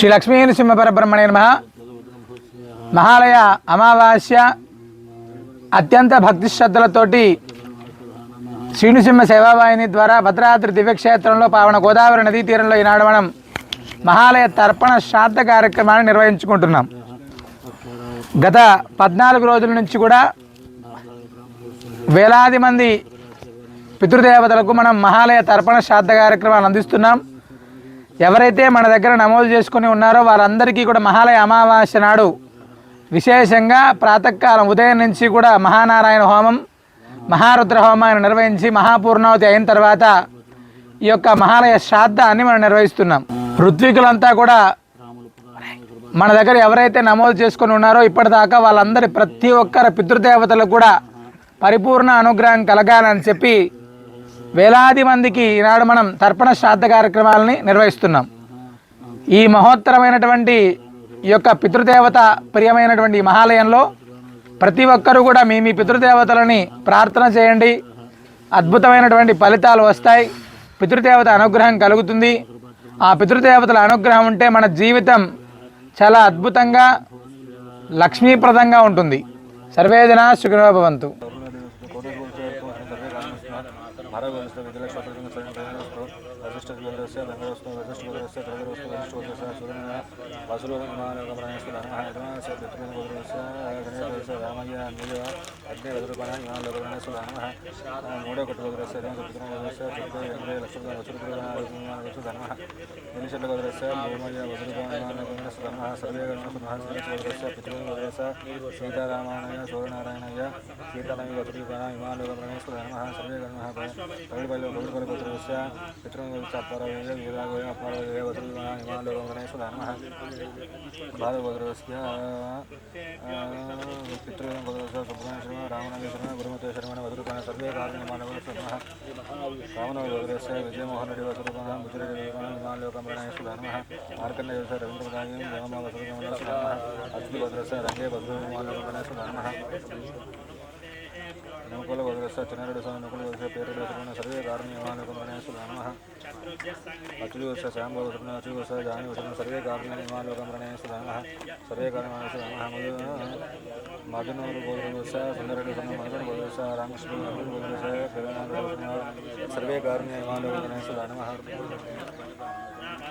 శ్రీ లక్ష్మీ నృసింహ పరబ్రహ్మణే నమ. మహాలయ అమావాస్య అత్యంత భక్తి శ్రద్ధలతోటి శ్రీనుసింహ సేవావాహిని ద్వారా భద్రాద్రి దివ్యక్షేత్రంలో పావన గోదావరి నదీ తీరంలో ఈనాడు మనం మహాలయ తర్పణ శ్రాద్ధ కార్యక్రమాన్ని నిర్వహించుకుంటున్నాం. గత పద్నాలుగు రోజుల నుంచి కూడా వేలాది మంది పితృదేవతలకు మనం మహాలయ తర్పణ శ్రాద్ధ కార్యక్రమాలు అందిస్తున్నాం. ఎవరైతే మన దగ్గర నమోదు చేసుకుని ఉన్నారో వారందరికీ కూడా మహాలయ అమావాస్య నాడు విశేషంగా ప్రాతకాలం ఉదయం నుంచి కూడా మహానారాయణ హోమం మహారుద్ర హోమాన్ని నిర్వహించి మహాపూర్ణావతి అయిన తర్వాత ఈ యొక్క మహాలయ శ్రాద్ధాన్ని మనం నిర్వహిస్తున్నాం. ఋత్వికులంతా కూడా మన దగ్గర ఎవరైతే నమోదు చేసుకొని ఉన్నారో ఇప్పటిదాకా వాళ్ళందరి ప్రతి ఒక్కరి పితృదేవతలకు కూడా పరిపూర్ణ అనుగ్రహం కలగాలని చెప్పి వేలాది మందికి ఈనాడు మనం తర్పణ శ్రాద్ధ కార్యక్రమాలని నిర్వహిస్తున్నాం. ఈ మహోత్తరమైనటువంటి ఈ యొక్క పితృదేవత ప్రియమైనటువంటి మహాలయంలో ప్రతి ఒక్కరూ కూడా మీ మీ పితృదేవతలని ప్రార్థన చేయండి. అద్భుతమైనటువంటి ఫలితాలు వస్తాయి. పితృదేవత అనుగ్రహం కలుగుతుంది. ఆ పితృదేవతల అనుగ్రహం ఉంటే మన జీవితం చాలా అద్భుతంగా లక్ష్మీప్రదంగా ఉంటుంది. సర్వేదన సుఖినోభవంతు భవంతు వ్యవస్థ సూర్యనారాయణయ కీర్తనయ వసుదేవాయ హిమాలయ ప్రణేశ్వర నమః సర్వే గణః పైడిపల్లి పైడిపల్లి పుత్రస్య పితృంగ చప్పరవే వీరాగోయ అపారవే వసుదేవాయ హిమాలయ ప్రణేశ్వర నమః భారవద్రస్య పితృంగ పుత్రస్య సుబ్రహ్మణ్య రామనాయ శర్మ గురుమతే శర్మణ వదురుపణ సర్వే కారణ్య మానవ నమః రావణ వద్రస్య విజయమోహన్ రెడ్డి వసురుపణ బుజ్జిరెడ్డి హిమాలయ ప్రణేశ్వర నమః మార్కండేయ రవీంద్ర ప్రదాయం యమ వసురుపణ నమః అచ్యుత వద్రస్య రంగే సర్వే కారణీయమాన గమనేశ్వర నమ సర్వే రేప రేప వస నరహస రక్త వసరుణ వసరుణ వదరస వెంకట వసరుణ వదరస్య కేంద్రస్థ వదరస్య మల్లె వసరుణ సర్వే అనుకూల కర్ణూలు చిన్నారెడ్డి స్వామి అనుకూల వదరస పేరెడ్డి వసరమైన సర్వే కారణమాన సుఖమ ప్రగణ వదరస నారాయణ వసరుణ కర్ణ మనస వసరుణ వదరస లక్ష్మణ వసరుణ పౌర్ణ వదరస రామచంద్ర వసరుణ పౌర్ణ వదరస మంగళ పౌర్ణ వదరస నారాయణ విష్ణు వసరుణ సర్వే కారణమాన సుఖమ నన్ను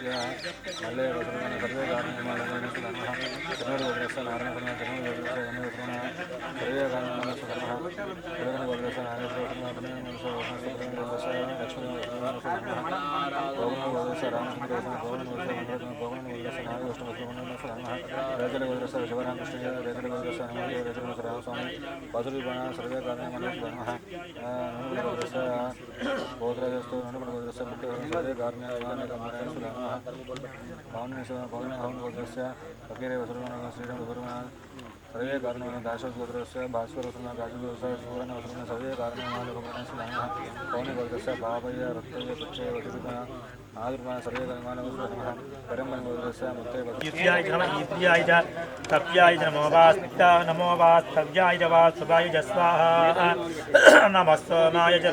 గోత్రస్య ముఖ్య సర్వే కారణ్యాయ కమరేశ్వర పవనేశ్వర పవన భవన గోత్రస్య ఫకీరే వసురుణ శ్రీరామ వసురుణ సర్వే కారణమైన దాశోస్ గోత్రస్య భాస్కర వసురుణ రాజగోత్ర సువర్ణ వసురుణ సర్వే కారణమైన కమరేశ్వర పవన గోత్రస్య బాబయ్య రక్తయ్య పుచ్చయ వసురుణ ఆదుర్మాన సర్వే కారణమైన पौर्णेश्वरस्य सर्वे कारणेन दाशोद्गोत्रस्य भास्वरसुना राजगोत्रस्य सुवर्णवसुना सर्वे सर्वे कर्मालगोत्रः परम्बलगोत्रस्य मुक्ते वसुर्याय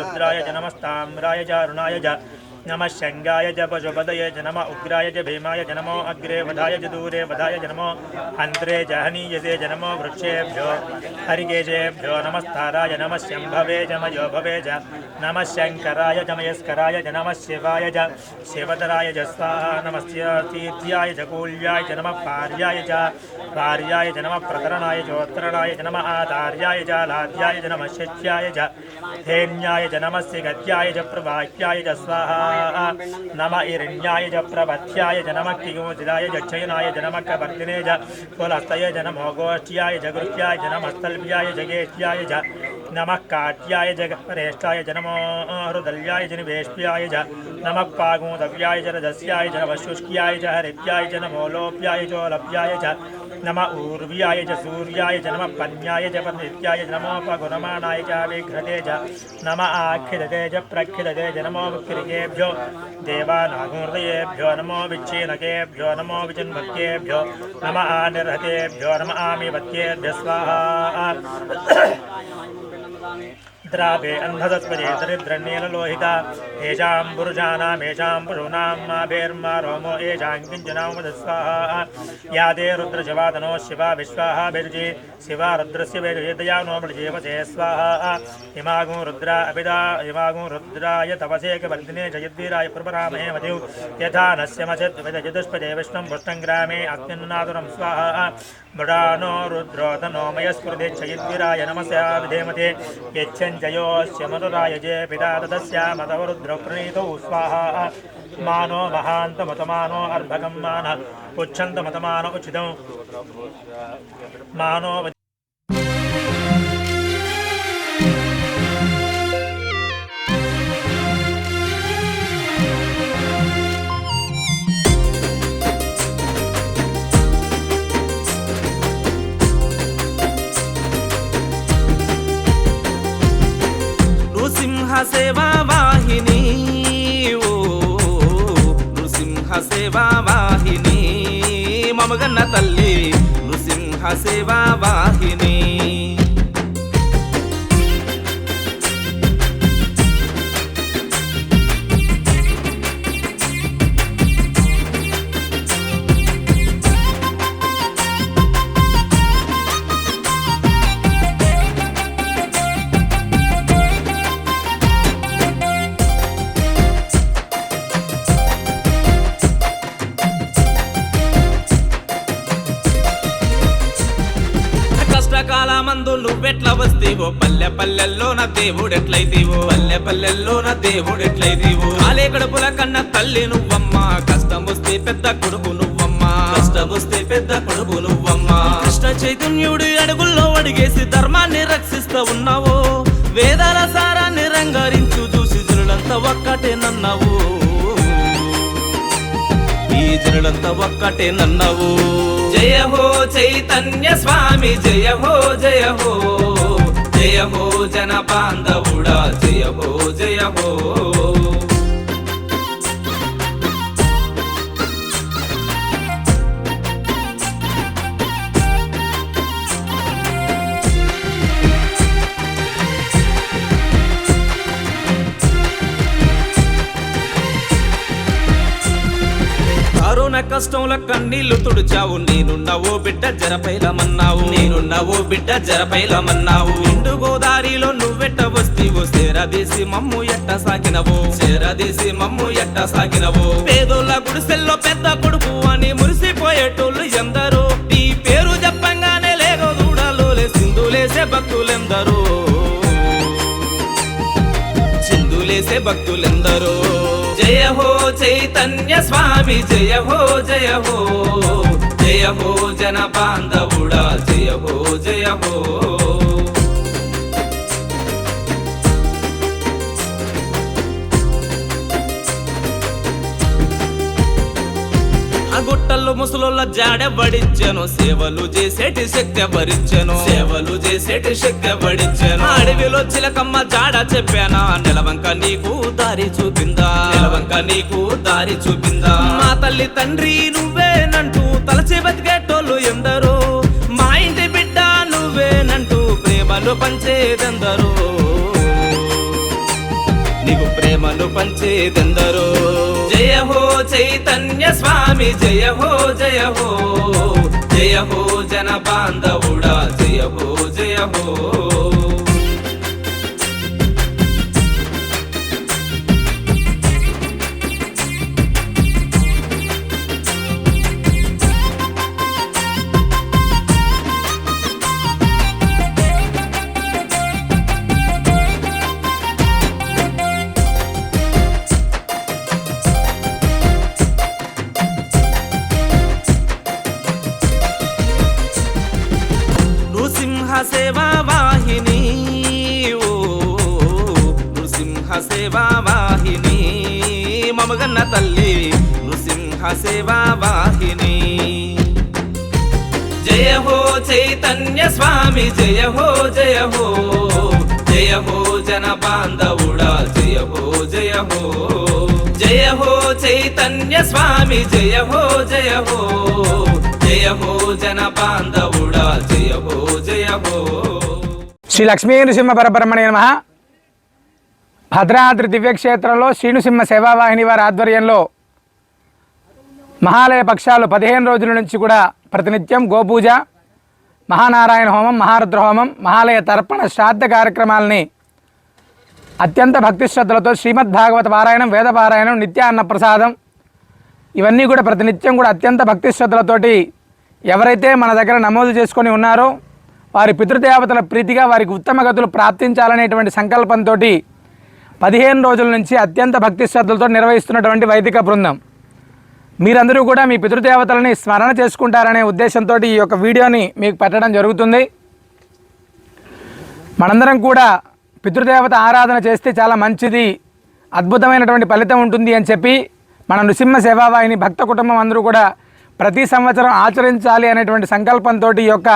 रुद्राय च नमस्ताम्राय च नम शङ्गाय च पशुपदय च नम उग्राय च भीमाय च नमो अग्रे वधाय दूरे वधाय च नमो अन्तरे च हनीयसे नमो वृक्षेभ्यो हरिकेशेभ्यो नमस्ताराय नम शम्भवे जमयो भवे ज नम शंकराय जमयस्कराय च शिवाय ज शिवतराय च स्वाहा नमस्य तीर्थ्याय च कूल्याय पार्याय च पार्याय च नमः प्रकरणाय चोत्तरणाय च नमः आधार्याय च लाध्याय च शिष्याय च हेन्याय च नमस्य गत्याय च प्रवाक्याय च स्वाहा नम इण्याय च प्रभत्याय जनमक्तियोजिताय जक्षयनाय जनमक्कवर्तिने च स्वलस्तय जनमोगोष्ट्याय जगृत्याय जनमस्तल्प्याय जगेष्ट्याय च नमः काट्याय जगरेष्ठाय जनमो हृदल्याय जनिवेष्ट्याय च नमः पागोदव्याय च रजस्याय जनमशुष्क्याय च हरित्याय जनमोलोप्याय चोलभ्याय च नम ऊर्व्याय च सूर्याय च नमः पन्याय च पनित्याय च नमोपगुणमाणाय च विघ्नते च नम आखिदते च प्रखिदते च नमो विक्रियेभ्यो देवानागूर्दयेभ्यो नमो विच्छेनकेभ्यो नमो विचिन्वत्येभ्यो नम आनिर्हतेभ्यो नम आमिवत्येभ्य स्वाहा। ద్రావే అన్హదస్పదే దరిద్రన్యేలలోహిత ఏషాం పురుషానామేషాం పశూనాం మాభేర్మా రోమో ఏషాం కించనామదస్వాహ యా దే రుద్రశివాదనో శివ విశ్వాహ బెరుజి శివ రుద్రస్య బెరుజి దయా నోమృజీవసే స్వాహ హిమాగం రుద్ర అభిదా హిమాగం రుద్రాయ తపసేక వర్ధినే జయద్వీరాయ పురపరామహే మధివ్ యథా నస్యమచత్ విదజదుష్పదే విష్ణుం పుష్టం గ్రామే అస్మిన్నాదురం స్వాహ మృడానో రుద్రోధనోమయస్ఫుర్దే జయద్వీరాయ నమస్యా విధేమతే యచ్చన్ यच्छञ्जयोस्य मधुराय जय पिता तदस्यामतवरुद्रौ प्रणीतौ स्वाहा मानो महान्तमतमानो अर्भकं मानः उच्छन्तमतमानो उचितौ मानो నృసింహ వాహిని మమగన్న తల్లి నృసింహ సేవా నువ్వెట్ల పల్లె పల్లెల్లో నా దేవుడెట్లయితేవో పల్లె పల్లెల్లో నా దేవుడెట్లయితేవో కాలే గడుపుల కన్న తల్లి నువ్వమ్మా. కష్టం వస్తే పెద్ద కొడుకు నువ్వమ్మా. కష్టం వస్తే పెద్ద కొడుకు నువ్వమ్మా. కృష్ణ చైతన్యుడి అడుగుల్లో అడిగేసి ధర్మాన్ని రక్షిస్తూ ఉన్నావు? వేదాల సారాన్ని రంగారించు చూసి జనులంతా ఒక్కటే నన్నావు? ఈ జనులంతా ఒక్కటే నన్నవు? జయ హో చైతన్య స్వామి జయ హో జయ హో. జయ హో జన బాంధవుడా జయ హో జయ హో కష్టంల కన్నీళ్ళు తుడిచావు. నేనున్నావో బిడ్డ జరపైలమన్నావు. నేనున్నావో బిడ్డ జరపైలమన్నావు. ఇండు గోదారిలో నువ్వెట్ట వస్తీవో? సేరదీసి మమ్ము ఎట్ట సాకినవో సేరదీసి మమ్ము ఎట్ట సాకినవో పేదోళ్ళ గుడిసెల్లో స్వామి జయ హో జయ హో. జయ హో జన బాంధవుడా జయ హో జయ హో. గుట్టల్లో ముసలోళ్ళ జాడబడిచ్చాను సేవలు చేసేటి శక్తి భరించాను సేవలు చేసేటి శక్తి భరించాను అడవిలో చిలకమ్మ జాడ చెప్పానా? నెలవంక నీకు దారి చూపిందా? నెలవంక నీకు దారి చూపిందా? మా తల్లి తండ్రి నువ్వేనంటూ తలచి బతికేటోళ్ళు ఎందరో? మా ఇంటి బిడ్డ నువ్వేనంటూ ప్రేమలు పంచేదెందరో? పంచేదెందరో జయ హో చైతన్య స్వామి జయ హో జయ హో. జయ హో జన బాంధవుడా జయ హో జయ హో. నృసింహ సేవా వాహిని ఓ నృసింహ సేవా వాహిని మమగన్న తల్లి నృసింహ సేవా వాహిని జయ జయ హో చైతన్య స్వామి జయ హో జయ హో. జయ హో జన బాంధవుడా జయ హో జయ హో. జయ హో చైతన్య స్వామి జయ హో జయ హో. జయ హో జన బాంధవుడా జయ హో జయ హో శ్రీ లక్ష్మీ నృసింహ పరబ్రహ్మణ్య నమ. భద్రాద్రి దివ్యక్షేత్రంలో శ్రీనుసింహ సేవావాహిని వారి ఆధ్వర్యంలో మహాలయ పక్షాలు పదిహేను రోజుల నుంచి కూడా ప్రతినిత్యం గోపూజ మహానారాయణ హోమం మహారుద్ర హోమం మహాలయ తర్పణ శ్రాద్ధ కార్యక్రమాలని అత్యంత భక్తి శ్రద్ధలతో శ్రీమద్ భాగవత పారాయణం వేద పారాయణం నిత్య అన్న ప్రసాదం ఇవన్నీ కూడా ప్రతినిత్యం కూడా అత్యంత భక్తి శ్రద్ధలతోటి ఎవరైతే మన దగ్గర నమోదు చేసుకొని ఉన్నారో వారి పితృదేవతల ప్రీతిగా వారికి ఉత్తమ గతులు ప్రాప్తించాలనేటువంటి సంకల్పంతో పదిహేను రోజుల నుంచి అత్యంత భక్తి శ్రద్ధలతో నిర్వహిస్తున్నటువంటి వైదిక బృందం. మీరందరూ కూడా మీ పితృదేవతలని స్మరణ చేసుకుంటారనే ఉద్దేశంతో ఈ యొక్క వీడియోని మీకు పెట్టడం జరుగుతుంది. మనందరం కూడా పితృదేవత ఆరాధన చేస్తే చాలా మంచిది అద్భుతమైనటువంటి ఫలితం ఉంటుంది అని చెప్పి మన నృసింహ సేవావాహిని భక్త కుటుంబం అందరూ కూడా ప్రతి సంవత్సరం ఆచరించాలి అనేటువంటి సంకల్పంతో ఈ యొక్క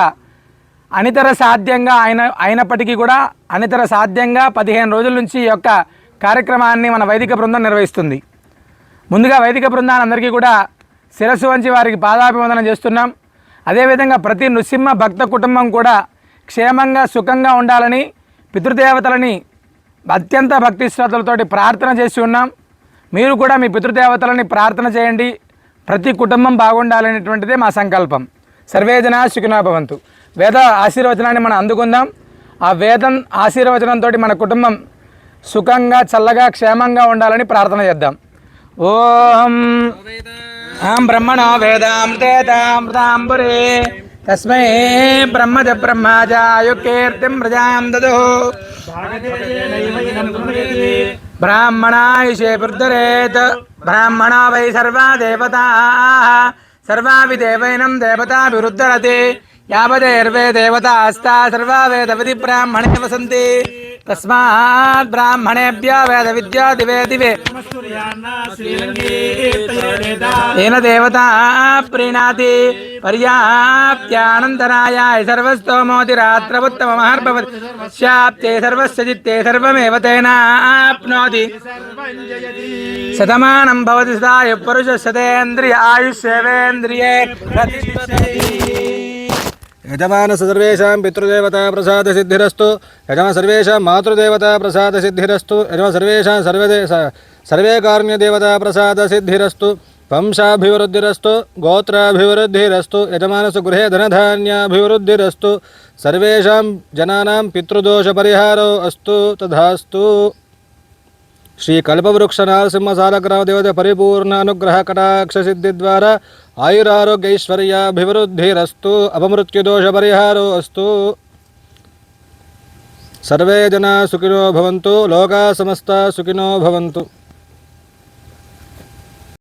అనితర సాధ్యంగా అయిన అయినప్పటికీ కూడా అనితర సాధ్యంగా పదిహేను రోజుల నుంచి ఈ యొక్క కార్యక్రమాన్ని మన వైదిక బృందం నిర్వహిస్తుంది. ముందుగా వైదిక బృందాన్ని అందరికీ కూడా శిరస్సు వంచి వారికి పాదాభివందనం చేస్తున్నాం. అదేవిధంగా ప్రతి నృసింహ భక్త కుటుంబం కూడా క్షేమంగా సుఖంగా ఉండాలని పితృదేవతలని అత్యంత భక్తి శ్రద్ధలతోటి ప్రార్థన చేసి ఉన్నాం. మీరు కూడా మీ పితృదేవతలని ప్రార్థన చేయండి. ప్రతి కుటుంబం బాగుండాలనేటువంటిదే మా సంకల్పం. సర్వే జనా సుఖినో భవంతు. వేద ఆశీర్వచనాన్ని మనం అందుకుందాం. ఆ వేదం ఆశీర్వచనంతో మన కుటుంబం సుఖంగా చల్లగా క్షేమంగా ఉండాలని ప్రార్థన చేద్దాం. ఓం. ఆం తేదాం వేదామృతేతామృతాంబురే. తస్మై బ్రహ్మజ బ్రహ్మాజాయుకీర్తిం ప్రజాం దదు బ్రాహ్మణాయుషే వృద్ధరేత్. బ్రాహ్మణ వై సర్వా దేవతా. సర్వా విదేవైనం దేవతాభివృద్ధరతి యావదేర్వే దేవతాస్తా. సర్వా వేదవతి బ్రాహ్మణే వసంతి. తస్మాత్ బ్రాహ్మణేభ్య వేద విద్యా దివే దివే తేన దేవత ప్రీణాతి పర్యాప్త్యానంతరాయ సర్వస్తోమోతిరాత్రవుత్తమమహర్భవతి శాప్తే సర్వస్య చిత్తే సర్వమేవ తేనాప్నోతి శతమానం భవతి సదాయ పురుష శతేంద్రియ ఆయుష్యేవేంద్రియే ప్రతిష్టతి యజమాన సర్వేషాం పితృదేవతా ప్రసాద సిద్ధిరస్తు యజమ సర్వేషాం మాతృదేవతా ప్రసాద సిద్ధిరస్తు యజమ సర్వేషాం సర్వదే సర్వే కారుణ్యదేవతా ప్రసాద సిద్ధిరస్తు వంశాభివృద్ధిరస్తు గోత్రాభివృద్ధిరస్తు యజమానసు గృహే ధనధాన్యాభివృద్ధిరస్తు. సర్వేషాం జనానాం పితృదోషపరిహారో అస్తు తథాస్తు. శ్రీ కల్పవృక్ష నరసింహ సాలగ్రామ దేవత పరిపూర్ణ అనుగ్రహ కటాక్ష సిద్ధి ద్వారా ఆయురారోగ్యైశ్వర్యాభివృద్ధిరస్తు అపమృత్యుదోష పరిహారో అస్తు. సర్వే జనా సుఖినో భవంతు లోకా సమస్త సుఖినో భవంతు.